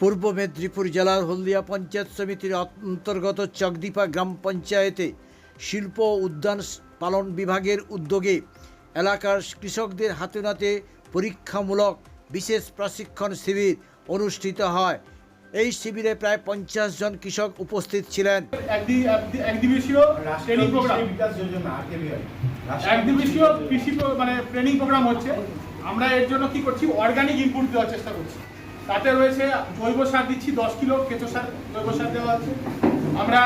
পূর্ব মেদিনীপুর জেলার হলদিয়া পঞ্চায়েত সমিতির অন্তর্গত চকদীপা গ্রাম পঞ্চায়েতে শিল্প উদ্যান পালন বিভাগের উদ্যোগে এলাকার কৃষকদের হাতে নাতে পরীক্ষামূলক বিশেষ প্রশিক্ষণ শিবির অনুষ্ঠিত হয়। এই শিবিরে প্রায় পঞ্চাশ জন কৃষক উপস্থিত ছিলেন। কৃষি মানে ট্রেনিং প্রোগ্রাম হচ্ছে। আমরা এর জন্য কি করছি? অর্গানিক ইনপুট দেওয়ার চেষ্টা করছি। তাতে রয়েছে জৈব সার দিচ্ছি, দশ কিলো কেঁচো সার, জৈব সার দেওয়া হচ্ছে আমরা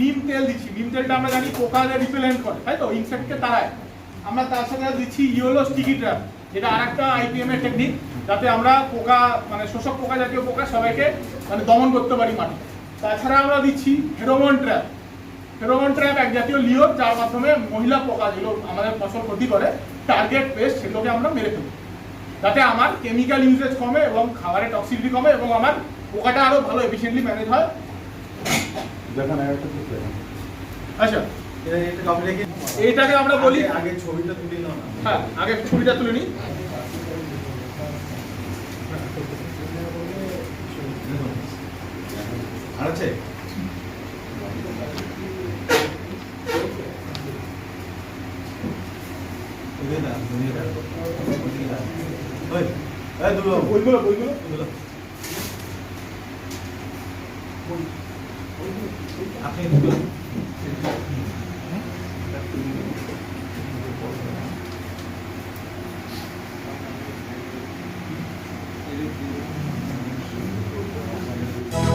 নিম তেল দিচ্ছি, নিম তেলটা আমরা জানি পোকাদের রিপেলেন্ট করে, তাই তো? ইনসেক্টকে তাড়ায়। আমরা তার সাথে দিচ্ছি ইয়েলো স্টিকি ট্র্যাপ যেটা আর একটা আইপিএম এর টেকনিক যাতে আমরা পোকা মানে শোষক পোকা জাতীয় পোকা সবাইকে মানে দমন করতে পারি মাটি। তাছাড়া আমরা দিচ্ছি ফেরোমন ট্র্যাপ ফেরোমন ট্র্যাপ এক জাতীয় লিওর যার মাধ্যমে মহিলা পোকা যেগুলো আমাদের ফসল ক্ষতি করে টার্গেট পেস্ট সেগুলোকে আমরা মেরে ফেলি। যাতে আমার কেমিক্যাল ইউজেজ কমে এবং খাবারের টক্সিসিটি কমে এবং আমার পোকাটা আরও ভালো এফিসিয়েন্টলি ম্যানেজ হয়। দেখেন একটা কিছু আচ্ছা। এটা এটা কপি রেখে এইটাকে আমরা বলি আগে- ছবিটা তুলে নাও না। হ্যাঁ আগে ছবিটা তুলে নিই। আর আছে? ওই, এই দুলো, বইগুলো বইগুলো? দুলো। আপনি দুলো।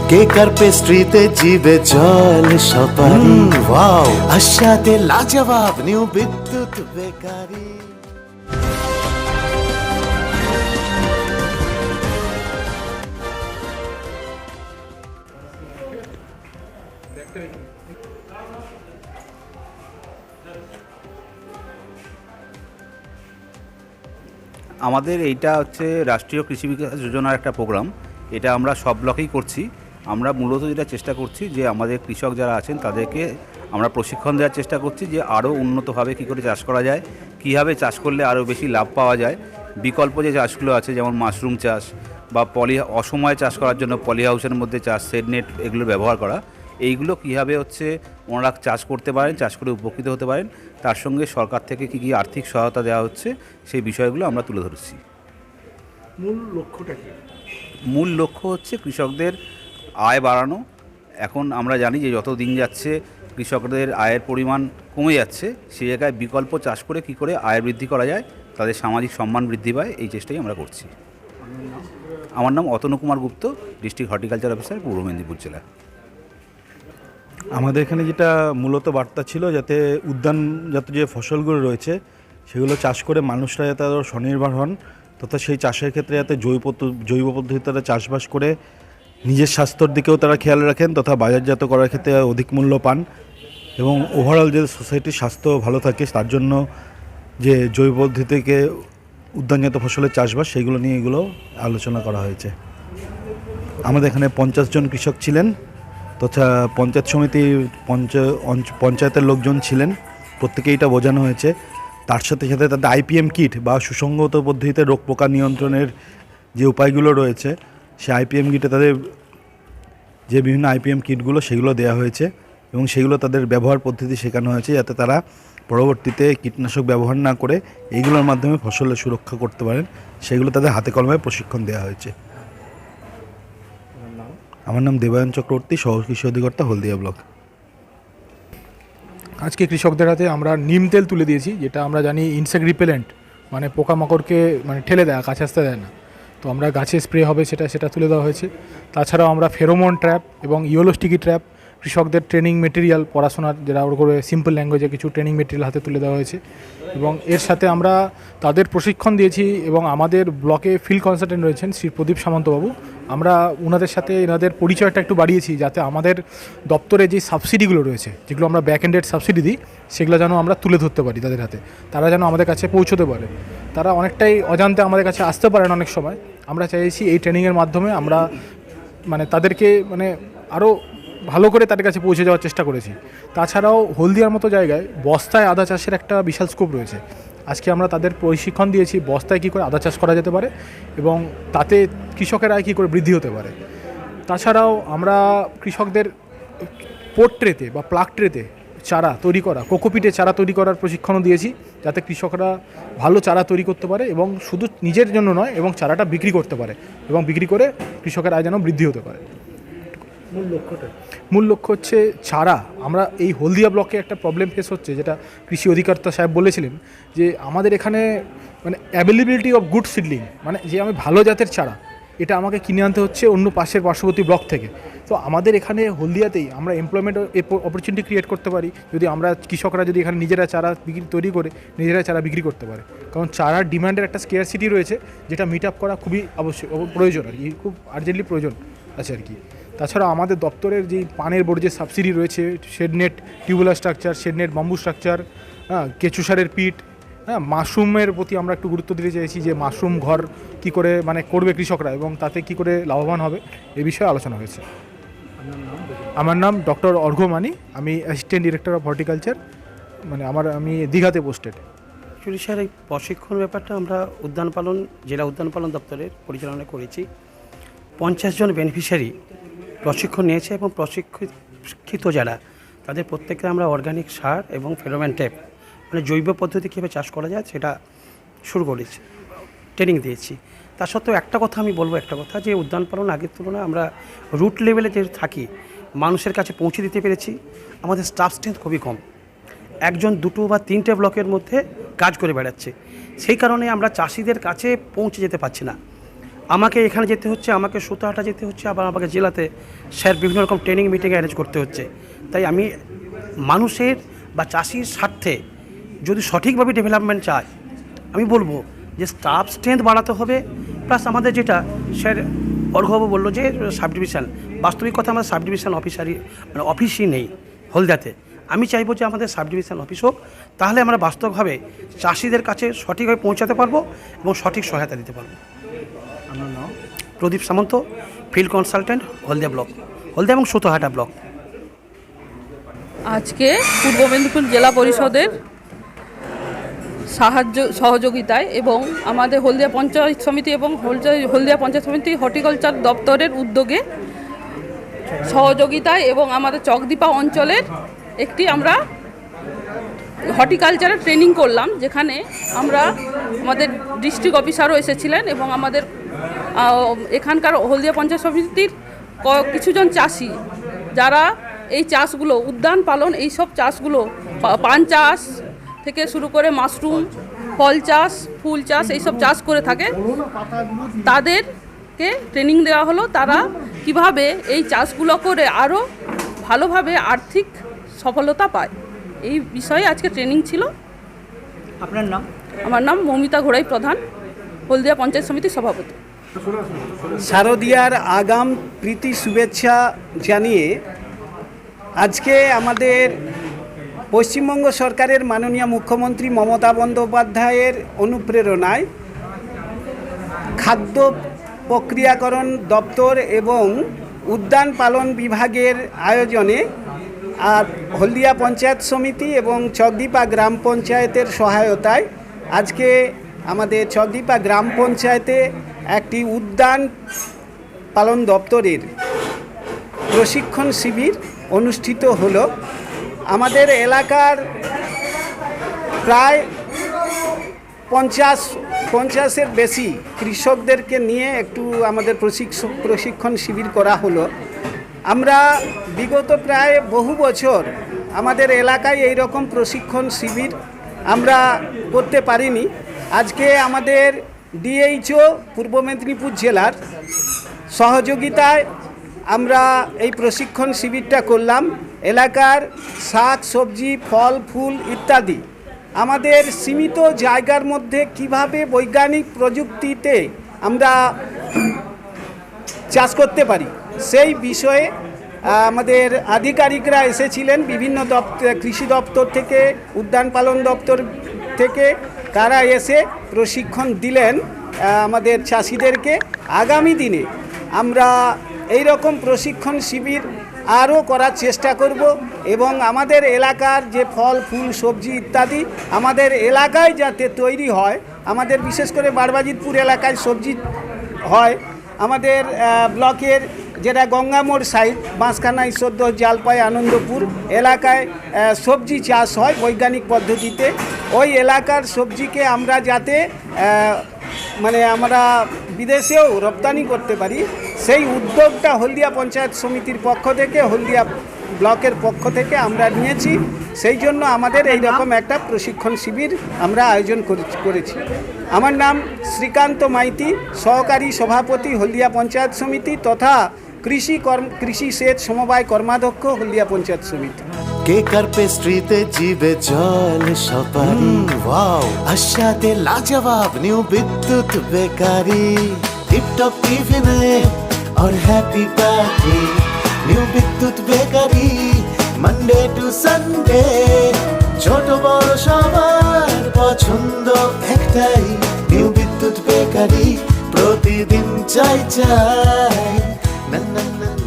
কেকার পেস্ট্রিতে জিবে জল সপারি ওয়াও। আশাতে লাজবাব নিউ বিদ্যুৎ বেকারি। আমাদের এইটা হচ্ছে রাষ্ট্রীয় কৃষি বিকাশ যোজনার একটা প্রোগ্রাম। এটা আমরা সব ব্লকেই করছি। আমরা মূলত যেটা চেষ্টা করছি যে আমাদের কৃষক যারা আছেন তাদেরকে আমরা প্রশিক্ষণ দেওয়ার চেষ্টা করছি যে আরও উন্নতভাবে কী করে চাষ করা যায়, কীভাবে চাষ করলে আরও বেশি লাভ পাওয়া যায়। বিকল্প যে চাষগুলো আছে, যেমন মাশরুম চাষ বা পলি, অসময়ে চাষ করার জন্য পলি হাউসের মধ্যে চাষ, সেড নেট এগুলো ব্যবহার করা। এইগুলো কীভাবে হচ্ছে ওনারা চাষ করতে পারেন চাষ করে উপকৃত হতে পারেন তার সঙ্গে সরকার থেকে কী কী আর্থিক সহায়তা দেওয়া হচ্ছে সেই বিষয়গুলো আমরা তুলে ধরছি। মূল লক্ষ্যটা কি? মূল লক্ষ্য হচ্ছে কৃষকদের আয় বাড়ানো। এখন আমরা জানি যে যত দিন যাচ্ছে কৃষকদের আয়ের পরিমাণ কমে যাচ্ছে সেই জায়গায় বিকল্প চাষ করে কি করে আয় বৃদ্ধি করা যায় তাদের সামাজিক সম্মান বৃদ্ধি পায় এই চেষ্টাই আমরা করছি। আমার নাম Atanu Kumar Gupta district horticulture officer Purba Medinipur জেলা। আমাদের এখানে যেটা মূলত বার্তা ছিল যাতে উদ্যানজাত যে ফসলগুলো রয়েছে, সেগুলো চাষ করে মানুষরা যাতে আরও স্বনির্ভর হন, তথা সেই চাষের ক্ষেত্রে যাতে জৈব জৈব পদ্ধতিতে তারা চাষবাস করে নিজের স্বাস্থ্যর দিকেও তারা খেয়াল রাখেন, তথা বাজারজাত করার ক্ষেত্রে অধিক মূল্য পান এবং ওভারঅল যে সোসাইটির স্বাস্থ্য ভালো থাকে, তার জন্য যে জৈব পদ্ধতিকে উদ্যানজাত ফসলের চাষবাস, সেগুলো নিয়ে এগুলো আলোচনা করা হয়েছে। আমাদের এখানে পঞ্চাশ জন কৃষক ছিলেন। তথা পঞ্চায়েত সমিতি পঞ্চায়েত পঞ্চায়েতের লোকজন ছিলেন। প্রত্যেকে এটা বোঝানো হয়েছে। তার সাথে সাথে তাদের আইপিএম কিট বা সুসংগত পদ্ধতিতে রোগ পোকা নিয়ন্ত্রণের যে উপায়গুলো রয়েছে সেই আইপিএম কিটে তাদের যে বিভিন্ন আইপিএম কিটগুলো, সেগুলো দেওয়া হয়েছে এবং সেগুলো তাদের ব্যবহার পদ্ধতি শেখানো হয়েছে যাতে তারা পরবর্তীতে কীটনাশক ব্যবহার না করে এইগুলোর মাধ্যমে ফসলের সুরক্ষা করতে পারেন। সেগুলো তাদের হাতে কলমে প্রশিক্ষণ দেওয়া হয়েছে। আমার নাম দেবায়ন চক্রবর্তী সহ কৃষি অধিকর্তা, হলদিয়া ব্লক। আজকে কৃষকদের হাতে আমরা নিম তেল তুলে দিয়েছি, যেটা আমরা জানি ইনসেক্ট রিপেলেন্ট মানে পোকামাকড়কে মানে ঠেলে দেয় কাছে আসতে দেয় না। তো আমরা গাছে স্প্রে হবে সেটা সেটা তুলে দেওয়া হয়েছে। তাছাড়াও আমরা ফেরোমন ট্র্যাপ এবং ইয়েলো স্টিকি ট্র্যাপ কৃষকদের ট্রেনিং মেটেরিয়াল পড়াশোনার যেটা ওর করে সিম্পল ল্যাঙ্গুয়েজে কিছু ট্রেনিং মেটেরিয়াল হাতে তুলে দেওয়া হয়েছে। এবং এর সাথে আমরা তাদের প্রশিক্ষণ দিয়েছি এবং আমাদের ব্লকে ফিল্ড কনসালটেন্ট রয়েছেন শ্রী প্রদীপ সামন্তবাবু। আমরা ওনাদের সাথে এনাদের পরিচয়টা একটু বাড়িয়েছি যাতে আমাদের দপ্তরে যে সাবসিডিগুলো রয়েছে, যেগুলো আমরা ব্যাক এন্ডেড সাবসিডি দিই, সেগুলো যেন আমরা তুলে ধরতে পারি তাদের হাতে। তারা যেন আমাদের কাছে পৌঁছতে পারে। তারা অনেকটাই অজান্তে আমাদের কাছে আসতে পারেন অনেক সময়। আমরা চাইছি এই ট্রেনিংয়ের মাধ্যমে আমরা মানে তাদেরকে মানে আরও ভালো করে তাদের কাছে পৌঁছে যাওয়ার চেষ্টা করেছি। তাছাড়াও হলদিয়ার মতো জায়গায় বস্তায় আদা চাষের একটা বিশাল স্কোপ রয়েছে। আজকে আমরা তাদের প্রশিক্ষণ দিয়েছি, বস্তায় কী করে আদা চাষ করা যেতে পারে এবং তাতে কৃষকের আয় কী করে বৃদ্ধি হতে পারে। তাছাড়াও আমরা কৃষকদের পোর্ট্রেতে বা প্লাগ ট্রেতে চারা তৈরি করা, কোকোপিটে চারা তৈরি করার প্রশিক্ষণও দিয়েছি, যাতে কৃষকরা ভালো চারা তৈরি করতে পারে এবং শুধু নিজের জন্য নয়, এবং চারাটা বিক্রি করতে পারে এবং বিক্রি করে কৃষকের আয় যেন বৃদ্ধি হতে পারে। মূল লক্ষ্য হচ্ছে চারা আমরা এই হলদিয়া ব্লকে একটা প্রবলেম ফেস হচ্ছে, যেটা কৃষি অধিকর্তা সাহেব বলেছিলেন যে আমাদের এখানে মানে অ্যাভেলেবিলিটি অফ গুড সিডলিং মানে যে আমি ভালো জাতের চারা, এটা আমাকে কিনে আনতে হচ্ছে অন্য পাশের পার্শ্ববর্তী ব্লক থেকে। তো আমাদের এখানে হলদিয়াতেই আমরা এমপ্লয়মেন্ট অপরচুনিটি ক্রিয়েট করতে পারি, যদি আমরা কৃষকরা যদি এখানে নিজেরা চারা বিক্রি, তৈরি করে নিজেরা চারা বিক্রি করতে পারে। কারণ চারার ডিমান্ডের একটা স্কেয়ারসিটি রয়েছে, যেটা মিট আপ করা খুবই অবশ্যই প্রয়োজন আর কি, খুব আর্জেন্টলি প্রয়োজন আছে আর কি। তাছাড়া আমাদের দপ্তরের যেই পানের বোর্ড যে সাবসিডি রয়েছে shade net tubular structure shade net bamboo structure হ্যাঁ কেঁচু সারের পিট হ্যাঁ মাশরুমের প্রতি আমরা একটু গুরুত্ব দিতে চাইছি যে মাশরুম ঘর কি করে মানে করবে কৃষকরা এবং তাতে কি করে লাভবান হবে এ বিষয়ে আলোচনা হয়েছে। আমার নাম ডক্টর অর্ঘ্য মানি আমি অ্যাসিস্ট্যান্ট ডিরেক্টর অফ হর্টিকালচার মানে আমার আমি দীঘাতে পোস্টেড অ্যাকচুয়ালি স্যার এই প্রশিক্ষণ ব্যাপারটা আমরা উদ্যান পালন জেলা উদ্যান পালন দপ্তরের পরিচালনা করেছি। পঞ্চাশ জন বেনিফিশিয়ারি প্রশিক্ষণ নিয়েছে এবং প্রশিক্ষিত যারা, তাদের প্রত্যেককে আমরা অর্গানিক সার এবং ফেরোম্যান ট্যাপ মানে জৈব পদ্ধতি কীভাবে চাষ করা যায় সেটা শুরু করেছি ট্রেনিং দিয়েছি। তা সত্ত্বেও একটা কথা আমি বলব, একটা কথা যে উদ্যান পালন আগের তুলনায় আমরা রুট লেভেলে যে থাকি, মানুষের কাছে পৌঁছে দিতে পেরেছি, আমাদের স্টাফ স্ট্রেংথ খুবই কম। একজন দুটো বা তিনটে ব্লকের মধ্যে কাজ করে বেড়াচ্ছে। সেই কারণে আমরা চাষিদের কাছে পৌঁছে যেতে পারছি না। আমাকে এখানে যেতে হচ্ছে, আমাকে সুতাহাটা যেতে হচ্ছে, আবার আমাকে জেলাতে স্যার বিভিন্ন রকম ট্রেনিং মিটিং অ্যারেঞ্জ করতে হচ্ছে। তাই আমি মানুষের বা চাষির স্বার্থে যদি সঠিকভাবে ডেভেলপমেন্ট চায় আমি বলব যে স্টাফ স্ট্রেংথ বাড়াতে হবে। প্লাস আমাদের যেটা, স্যার অর্ঘব বলল যে সাব ডিভিশন বাস্তবিক কথা আমাদের সাব ডিভিশন অফিসারই মানে অফিসই নেই হলদাতে। আমি চাইব যে আমাদের সাব ডিভিশন অফিস হোক, তাহলে আমরা বাস্তবভাবে চাষিদের কাছে সঠিকভাবে পৌঁছাতে পারব এবং সঠিক সহায়তা দিতে পারব। Pradip Samanta, field consultant, Haldia block. Haldia এবং সুতোহাটা ব্লক। আজকে পূর্ব মেদিনীপুর জেলা পরিষদের সাহায্য, সহযোগিতায় এবং আমাদের হলদিয়া পঞ্চায়েত সমিতি এবং হলদিয়া- পঞ্চায়েত সমিতি হর্টিকালচার দপ্তরের উদ্যোগে সহযোগিতায় এবং আমাদের চকদীপা অঞ্চলের একটি আমরা হর্টিকালচারের ট্রেনিং করলাম, যেখানে আমরা আমাদের ডিস্ট্রিক্ট অফিসারও এসেছিলেন এবং আমাদের এখানকার হলদিয়া পঞ্চায়েত সমিতির কিছুজন চাষি যারা এই চাষগুলো উদ্যান পালন এই সব চাষগুলো পান চাষ থেকে শুরু করে মাশরুম ফল চাষ ফুল চাষ এইসব চাষ করে থাকে। তাদেরকে ট্রেনিং দেওয়া হলো। তারা কীভাবে এই চাষগুলো করে আরও ভালোভাবে আর্থিক সফলতা পায়। এই বিষয়ে আজকে ট্রেনিং ছিল। আপনার নাম? আমার নাম মৌমিতা ঘোড়াই প্রধান হলদিয়া পঞ্চায়েত সমিতির সভাপতি। শারদীয়ার আগাম প্রীতি শুভেচ্ছা জানিয়ে আজকে আমাদের পশ্চিমবঙ্গ সরকারের মাননীয় মুখ্যমন্ত্রী মমতা বন্দ্যোপাধ্যায়ের অনুপ্রেরণায় খাদ্য প্রক্রিয়াকরণ দপ্তর এবং উদ্যান পালন বিভাগের আয়োজনে আর হলদিয়া পঞ্চায়েত সমিতি এবং চকদীপা গ্রাম পঞ্চায়েতের সহায়তায় আজকে আমাদের চকদীপা গ্রাম পঞ্চায়েতে একটি উদ্যান পালন দপ্তরের প্রশিক্ষণ শিবির অনুষ্ঠিত হলো। আমাদের এলাকার প্রায় পঞ্চাশ, পঞ্চাশের বেশি কৃষকদেরকে নিয়ে একটু আমাদের প্রশিক্ষণ প্রশিক্ষণ শিবির করা হলো। আমরা বিগত প্রায় বহু বছর আমাদের এলাকায় এই রকম প্রশিক্ষণ শিবির আমরা করতে পারিনি। আজকে আমাদের ডিএইচও, পূর্ব মেদিনীপুর জেলার সহযোগিতায় আমরা এই প্রশিক্ষণ শিবিরটা করলাম। এলাকার শাক, সবজি, ফল, ফুল ইত্যাদি। আমাদের সীমিত জায়গার মধ্যে কীভাবে বৈজ্ঞানিক প্রযুক্তিতে আমরা চাষ করতে পারি, সেই বিষয়ে আমাদের আধিকারিকরা এসেছিলেন বিভিন্ন দপ্তর কৃষি দপ্তর থেকে, উদ্যান পালন দপ্তর থেকে। তারা এসে প্রশিক্ষণ দিলেন আমাদের চাষিদেরকে। আগামী দিনে আমরা এই রকম প্রশিক্ষণ শিবির আরও করার চেষ্টা করব এবং আমাদের এলাকার যে ফল, ফুল, সবজি ইত্যাদি আমাদের এলাকায় যাতে তৈরি হয়, আমাদের বিশেষ করে বারবাজিতপুর এলাকায় সবজি হয়, আমাদের ব্লকের যেটা গঙ্গামোড় সাইড বাঁশখানা ঈশ্বরদ জালপাই আনন্দপুর এলাকায় সবজি চাষ হয় বৈজ্ঞানিক পদ্ধতিতে। ওই এলাকার সবজিকে আমরা যাতে মানে আমরা বিদেশেও রপ্তানি করতে পারি সেই উদ্যোগটা হলদিয়া পঞ্চায়েত সমিতির পক্ষ থেকে হলদিয়া ব্লকের পক্ষ থেকে আমরা নিয়েছি। সেই জন্য আমাদের এই রকম একটা প্রশিক্ষণ শিবির আমরা আয়োজন করে- করেছি। আমার নাম শ্রীকান্ত মাইতি সহকারী সভাপতি হলদিয়া পঞ্চায়েত সমিতি তথা কৃষি কর্ম কৃষি সেচ সমবায় কর্মাধ্যক্ষ হলদিয়া পঞ্চায়েত সমিতি কেকার পেস্ট্রিতে জিবে জল সপারি ওয়াও আশাতে লাজবাব নিউ বিদ্যুৎ বেকারি টিপটপ টিফিনে और happy party new Bidyut bakery Monday to Sunday ছোট বড় সবার পছন্দ একটাই নিউ বিদ্যুৎ বেকারি প্রতিদিন চাই চাই na na na